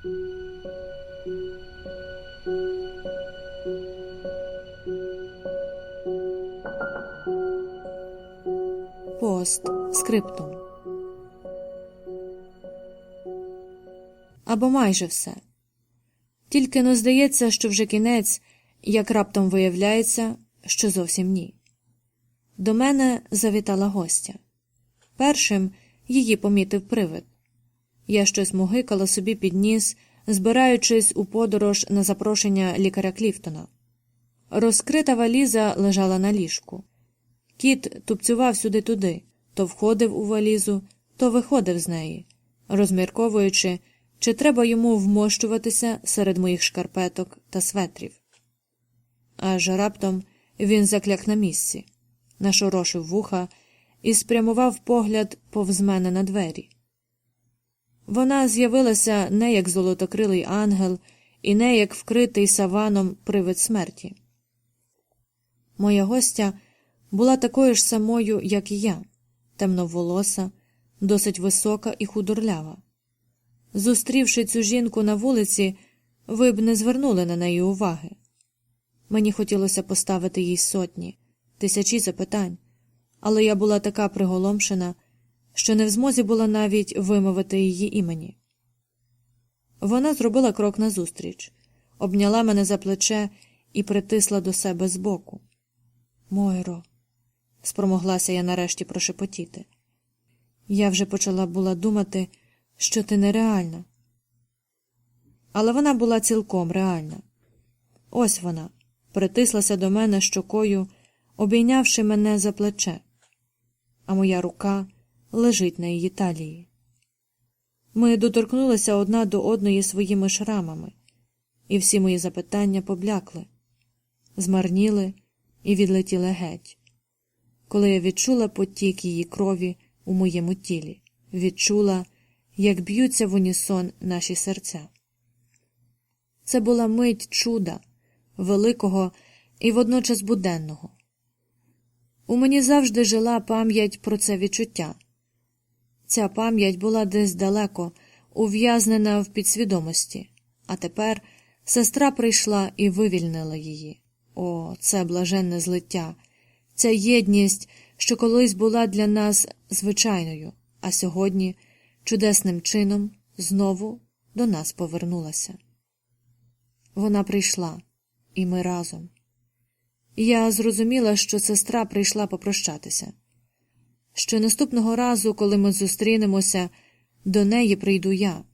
Пост скриптум. Або майже все. Тільки но здається, що вже кінець, як раптом виявляється, що зовсім ні. До мене завітала гостя. Першим її помітив привид. Я щось мугикала собі під ніс, збираючись у подорож на запрошення лікаря Кліфтона. Розкрита валіза лежала на ліжку. Кіт тупцював сюди-туди, то входив у валізу, то виходив з неї, розмірковуючи, чи треба йому вмощуватися серед моїх шкарпеток та светрів. Аж раптом він закляк на місці, нашорошив вуха і спрямував погляд повз мене на двері. Вона з'явилася не як золотокрилий ангел і не як вкритий саваном привид смерті. Моя гостя була такою ж самою, як і я, темноволоса, досить висока і худорлява. Зустрівши цю жінку на вулиці, ви б не звернули на неї уваги. Мені хотілося поставити їй сотні, тисячі запитань, але я була така приголомшена, що не в змозі була навіть вимовити її імені. Вона зробила крок назустріч, обняла мене за плече і притисла до себе збоку. Мойро, спромоглася я нарешті прошепотіти. Я вже почала була думати, що ти нереальна. Але вона була цілком реальна. Ось вона притислася до мене щокою, обійнявши мене за плече, а моя рука лежить на її талії. Ми доторкнулися одна до одної своїми шрамами, і всі мої запитання поблякли, змарніли і відлетіли геть. Коли я відчула потік її крові у моєму тілі, відчула, як б'ються в унісон наші серця. Це була мить чуда, великого і водночас буденного. У мені завжди жила пам'ять про це відчуття. Ця пам'ять була десь далеко, ув'язнена в підсвідомості, а тепер сестра прийшла і вивільнила її. О, це блаженне злиття, ця єдність, що колись була для нас звичайною, а сьогодні чудесним чином знову до нас повернулася. Вона прийшла, і ми разом. Я зрозуміла, що сестра прийшла попрощатися, що наступного разу, коли ми зустрінемося, до неї прийду я,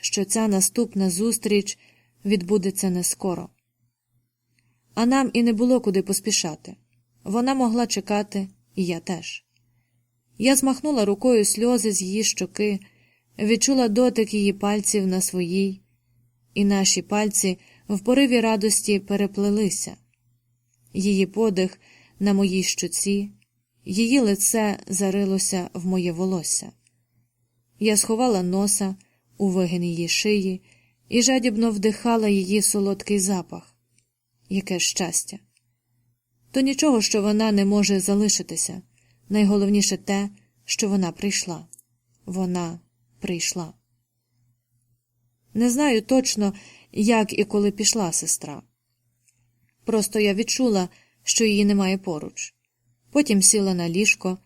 що ця наступна зустріч відбудеться не скоро. А нам і не було куди поспішати. Вона могла чекати, і я теж. Я змахнула рукою сльози з її щоки, відчула дотик її пальців на своїй, і наші пальці в пориві радості переплелися. Її подих на моїй щоці, її лице зарилося в моє волосся. Я сховала носа у вигин її шиї і жадібно вдихала її солодкий запах. Яке щастя! То нічого, що вона не може залишитися. Найголовніше те, що вона прийшла. Вона прийшла. Не знаю точно, як і коли пішла сестра. Просто я відчула, що її немає поруч. Потім сіла на ліжко,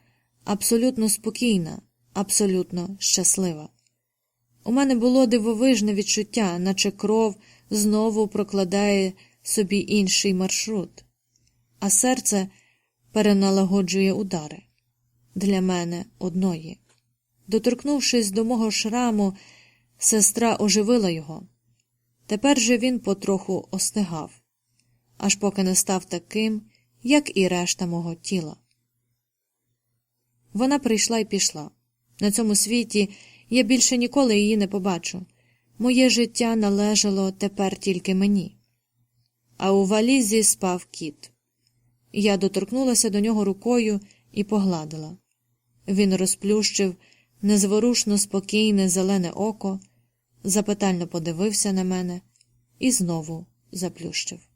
абсолютно спокійна, абсолютно щаслива. У мене було дивовижне відчуття, наче кров знову прокладає собі інший маршрут, а серце переналагоджує удари для мене одної. Доторкнувшись до мого шраму, сестра оживила його. Тепер же він потроху остигав, аж поки не став таким, як і решта мого тіла. Вона прийшла і пішла. На цьому світі я більше ніколи її не побачу. Моє життя належало тепер тільки мені. А у валізі спав кіт. Я доторкнулася до нього рукою і погладила. Він розплющив незворушно спокійне зелене око, запитально подивився на мене і знову заплющив.